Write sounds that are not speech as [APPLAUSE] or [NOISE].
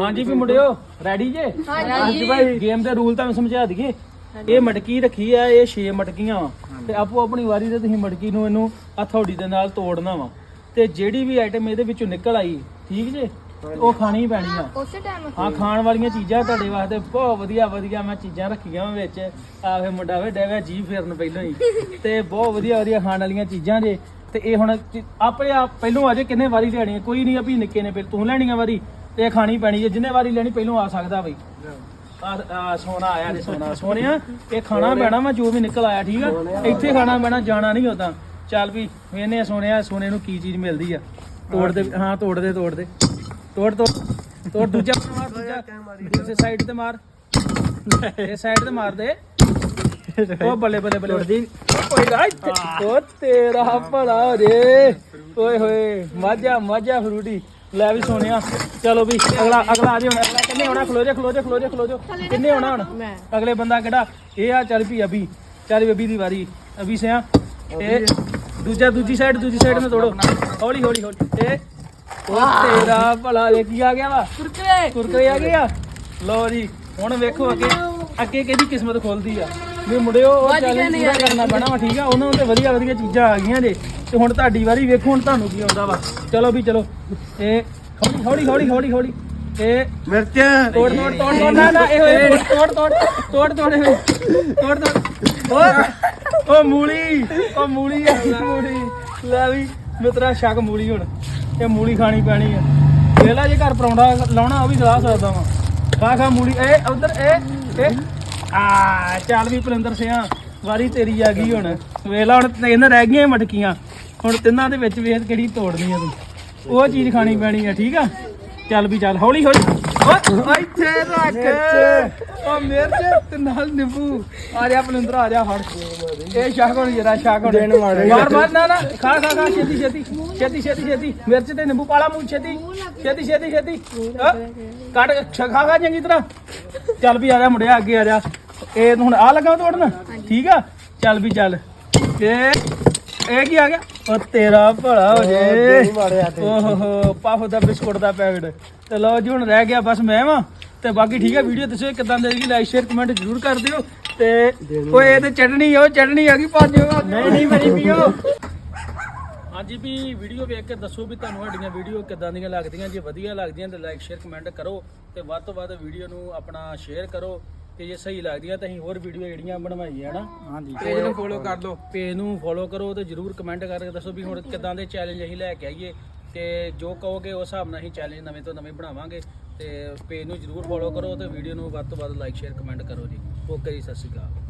ਹਾਂਜੀ ਵੀ ਮੁੰਡਿਓ ਰੈਡੀ ਜੇ? ਹਾਂਜੀ। ਭਾਈ ਗੇਮ ਦੇ ਰੂਲ ਤੁਹਾਨੂੰ ਸਮਝਾ ਦਈਏ। ਇਹ ਮਟਕੀ ਰੱਖੀ ਆ ਇਹ 6 ਮਟਕੀਆਂ ਵਾ। ਤੇ ਆਪੋ ਆਪਣੀ ਵਾਰੀ ਤੇ ਤੁਸੀਂ ਮਟਕੀ ਨੂੰ ਇਹਨੂੰ ਹਥੌੜੀ ਦੇ ਨਾਲ ਤੋੜਨਾ ਵਾ। ਤੇ ਜਿਹੜੀ ਵੀ ਆਈਟਮ ਇਹਦੇ ਵਿੱਚੋਂ ਨਿਕਲ ਆਈ ਠੀਕ ਜੇ? ਉਹ ਖਾਣੀ ਪੈਣੀ ਆ। ਉਸੇ ਟਾਈਮ ਹਾਂ ਖਾਣ ਵਾਲੀਆਂ ਚੀਜ਼ਾਂ ਤੁਹਾਡੇ ਵਾਸਤੇ ਬਹੁਤ ਵਧੀਆ ਵਧੀਆ ਮੈਂ ਚੀਜ਼ਾਂ ਰੱਖੀਆਂ ਵਾਂ ਵਿੱਚ। ਆਵੇ ਮੁੰਡਾ ਵੇ ਡੈਵਾ ਜੀ ਫੇਰਨ ਪਹਿਲਾਂ ਹੀ। [LAUGHS] ਤੇ ਬਹੁਤ ਵਧੀਆ ਵਧੀਆ ਖਾਣ ਵਾਲੀਆਂ ਚੀਜ਼ਾਂ ਜੇ। ਤੇ ਇਹ ਹੁਣ ਆਪਣੇ ਆਪ ਪਹਿਲੋਂ ਆ ਜੇ ਕਿੰਨੇ ਵਾਰੀ ਲੈਣੀ ਕੋਈ ਨਹੀਂ ਆ ਵੀ ਨਿੱਕੇ ਨੇ ਫਿਰ ਤੂੰ ਲੈਣੀ ਆ ਵਾਰੀ। ਇਹ ਖਾਣੀ ਪੈਣੀ ਹੈ ਜਿੰਨੇ ਵਾਰੀ ਲੈਣੀ ਪਹਿਲੋਂ ਆ ਸਕਦਾ ਬਈ। ਆ ਸੋਨਾ ਆਇਆ ਨੇ ਸੋਨਾ ਸੋਨਿਆ ਇਹ ਖਾਣਾ ਪੈਣਾ ਵਾ ਜੋ ਵੀ ਨਿਕਲ ਆਇਆ ਠੀਕ ਆ? ਇੱਥੇ ਖਾਣਾ ਪੈਣਾ ਜਾਣਾ ਨਹੀਂ ਹੁੰਦਾ ਚੱਲ ਵੀ ਵੇਨੇ ਸੋਨਿਆ ਸੋਨੇ ਨੂੰ ਕੀ ਚੀਜ਼ ਮਿਲਦੀ ਆ? ਤੋੜ ਦੇ ਹਾਂ ਤੋੜ ਦੇ ਤੋੜ ਦੇ। ਤੋੜ ਤੋੜ ਤੋੜ ਦੂਜਾ ਮਾਰ [LAUGHS] ਦੂਜਾ। ਦੂਜੇ ਸਾਈਡ ਤੇ ਮਾਰ। ਇਹ ਸਾਈਡ ਤੇ ਮਾਰ ਦੇ। [LAUGHS] ਉਹ ਬੱਲੇ ਬੱਲੇ। ਉਹ ਤੇਰਾ ਭਲਾ ਜੇ। ਓਏ ਹੋਏ। ਮਾਝਾ ਮਾਝਾ ਫਰੂਟੀ। ਲੈ ਵੀ ਸੋਨਿਆ ਚਲੋ ਵੀ ਅਗਲਾ ਅਗਲਾ ਆ ਜੇ ਹੁਣ। ਅਗਲਾ ਕਿੰਨੇ ਆਉਣਾ? ਖਲੋ ਜਾ ਖਲੋ ਜਾ ਖਲੋ ਜਾ ਖਲੋ ਜਾ। ਕਿੰਨੇ ਆਉਣਾ ਹੁਣ? ਅਗਲੇ ਬੰਦਾ ਕਿਹੜਾ? ਇਹ ਆ ਚੱਲ ਵੀ ਅਭੀ। ਚੱਲ ਵੀ ਅਭੀ ਦੀ ਵਾਰੀ। ਅਭੀ ਸਿਆ। ਇਹ ਦੂਜਾ ਦੂਜੀ ਸਾਈਡ ਦੂਜੀ ਸਾਈਡ ਨੂੰ ਤੋੜੋ। ਹੌਲੀ ਹੌਲੀ ਹੌਲੀ। ਇਹ ਉਹ ਤੇਰਾ ਭਲਾ ਇਹ ਕੀ ਆ ਗਿਆ ਵਾ? ਕੁਰਕਰੇ। ਕੁਰਕਰੇ ਆ ਗਏ ਆ? ਲਓ ਜੀ ਹੁਣ ਵੇਖੋ ਅੱਗੇ। ਅੱਗੇ ਕਿਹਦੀ ਕਿਸਮਤ ਖੁੱਲਦੀ ਆ? ਵੀ ਮੁੰਡਿਓ ਉਹ ਚੈਲੰਜ ਪੂਰਾ ਕਰਨਾ ਪੈਣਾ ਵਾ ਠੀਕ ਆ? ਉਹਨਾਂ ਨੂੰ ਤੇ ਵਧੀਆ ਵਧੀਆ ਚੀਜ਼ਾਂ ਆ ਗਈਆਂ ਜੇ। ਤੇ ਹੁਣ ਤੁਹਾਡੀ ਵਾਰੀ ਵੇਖੋ ਹੁਣ ਤੁਹਾਨੂੰ ਕੀ ਆਉਂਦਾ ਵਾ। ਚਲੋ ਵੀ ਚਲੋ। ਇਹ ਹੌਲੀ ਹੌਲੀ ਹੌਲੀ ਹੌਲੀ ਇਹ ਮਿਰਚ। ਤੋੜ ਤੋੜ ਤੋੜ ਤੋੜ। ਨਾ ਨਾ ਇਹ ਹੋਏ ਤੋੜ ਤੋੜ ਤੋੜ ਤੋੜ ਇਹ ਤੋੜ ਤੋੜ। ਓ ਮੂਲੀ ਓ ਮੂਲੀ ਆ ਮੂਲੀ ਲੈ ਵੀ। ਮਿੱਤਰਾ ਸ਼ੱਕ ਮੂਲੀ ਹੁਣ। ਇਹ ਮੂਲੀ ਖਾਣੀ ਪੈਣੀ ਆ। ਵੇਲਾ ਜੇ ਘਰ ਪਰੌਂਠਾ ਲਾਉਣਾ ਉਹ ਵੀ ਸਲਾਹ ਸਕਦਾ ਵਾਂ। ਖਾ ਖਾ ਮੂਲੀ। ਇਹ ਉਧਰ ਇਹ ਇਹ। ਆ ਚੱਲ ਵੀ ਪਲਿੰਦਰ ਸਿਆ। ਵਾਰੀ ਤੇਰੀ ਆ ਗਈ ਹੁਣ। ਵੇਲਾ ਹੁਣ ਤਿੰਨ ਰਹਿ ਗਈਆਂ ਮਟਕੀਆਂ। ਹੁਣ ਤਿੰਨਾਂ ਦੇ ਵਿੱਚ ਵੇਖ ਕਿਹੜੀ ਤੋੜਨੀ ਆ ਤੂੰ। ਉਹ ਚੀਜ਼ ਖਾਣੀ ਪੈਣੀ ਆ ਠੀਕ ਆ? ਚੱਲ ਵੀ ਚੱਲ ਹੌਲੀ ਹੌਲੀ। ਓਏ ਇੱਥੇ ਰੱਖ। ਓ ਮਿਰਚ ਤੇ ਨਾਲ ਨਿੰਬੂ। ਆ ਜਾ ਪਲਿੰਦਰ ਆ ਜਾ ਫੜ। ਇਹ ਸ਼ਾਕ ਹੋਣੀ ਜਰਾ ਸ਼ਾਕ ਹੋਣੀ। ਮਾਰ ਮਾਰ ਨਾ ਨਾ। ਖਾ ਖਾ ਖਾ ਛੇਤੀ ਛੇਤੀ। ਛੇਤੀ ਛੇਤੀ ਛੇਤੀ। ਮਿਰਚ ਤੇ ਨਿੰਬੂ ਪਾਲਾ ਮੂੰਹ ਛੇਤੀ। ਛੇਤੀ ਛੇਤੀ ਛੇਤੀ। ਕੱਟ ਖਾ ਖਾ ਚੰਗੀ ਤਰ੍ਹਾਂ। ਚੱਲ ਵੀ ਆ ਜਾ ਮੁੰਡਿਆ ਅੱਗੇ ਆ ਜਾ। ਇਹ ਹੁਣ ਆ ਲਗਾ ਤੋੜਨ? ਠੀਕ ਆ? ਚੱਲ ਵੀ ਚੱਲ। ਇਹ ਇਹ ਕੀ ਆ ਗਿਆ? ਉਹ ਤੇਰਾ ਭਲਾ ਹੋ ਜੇ। ਓਹੋ ਪਾਫ ਦਾ ਬਿਸਕੁਟ ਦਾ ਪੈਕਟ। ਤੇ ਲਓ ਜੀ ਹੁਣ ਰਹਿ ਗਿਆ ਬਸ ਮੈਂ ਵਾਂ। ਤੇ ਬਾਕੀ ਠੀਕ ਹੈ ਵੀਡੀਓ ਦੱਸਿਓ ਕਿਦਾਂ ਦੀ ਲੱਗੀ ਲਾਈਕ ਸ਼ੇਅਰ ਕਮੈਂਟ ਜ਼ਰੂਰ ਕਰ ਦਿਓ। ਤੇ ਓਏ ਇਹ ਤੇ ਚਟਣੀ ਉਹ ਚਟਣੀ ਆ ਗਈ ਭਾਜੋ ਨਹੀਂ ਨਹੀਂ ਮੇਰੀ ਪੀਓ। ਹਾਂਜੀ ਵੀ ਵੀਡੀਓ ਵੇਖ ਕੇ ਦੱਸੋ ਵੀ ਤੁਹਾਨੂੰ ਸਾਡੀਆਂ ਵੀਡੀਓ ਕਿਦਾਂ ਦੀਆਂ ਲੱਗਦੀਆਂ ਜੇ ਵਧੀਆ ਲੱਗਦੀਆਂ ਤਾਂ ਲਾਈਕ ਸ਼ੇਅਰ ਕਮੈਂਟ ਕਰੋ। ਤੇ ਵੱਧ ਤੋਂ ਵੱਧ ਵੀਡੀਓ ਨੂੰ ਆਪਣਾ ਸ਼ੇਅਰ ਕਰੋ। ਤੇ ਜੇ ਸਹੀ ਲੱਗਦੀਆਂ ਤਾਂ ਅਸੀਂ ਹੋਰ ਵੀਡੀਓ ਜਿਹੜੀਆਂ ਬਣਵਾਈਏ ਹਨਾ ਹਾਂਜੀ। ਪੇਜ ਨੂੰ ਫੋਲੋ ਕਰ ਲਓ। ਪੇਜ ਨੂੰ ਫੋਲੋ ਕਰੋ ਤੇ ਜਰੂਰ ਕਮੈਂਟ ਕਰਕੇ ਦੱਸੋ ਵੀ ਹੁਣ ਕਿਦਾਂ ਦੇ ਚੈਲੰਜ ਅਸੀਂ ਲੈ ਕੇ ਆਈਏ। ਤੇ ਜੋ ਕਹੋਗੇ ਉਸ ਹਿਸਾਬ ਨਾਲ ਅਸੀਂ ਚੈਲੰਜ ਨਵੇਂ ਤੋਂ ਨਵੇਂ ਬਣਾਵਾਂਗੇ। ਤੇ ਪੇਜ ਨੂੰ ਜਰੂਰ ਫੋਲੋ ਕਰੋ ਤੇ ਵੀਡੀਓ ਨੂੰ ਵੱਧ ਤੋਂ ਵੱਧ ਲਾਈਕ ਸ਼ੇਅਰ ਕਮੈਂਟ ਕਰੋ ਜੀ। ਓਕੇ ਜੀ ਸਤਿ ਸ਼੍ਰੀ ਅਕਾਲ।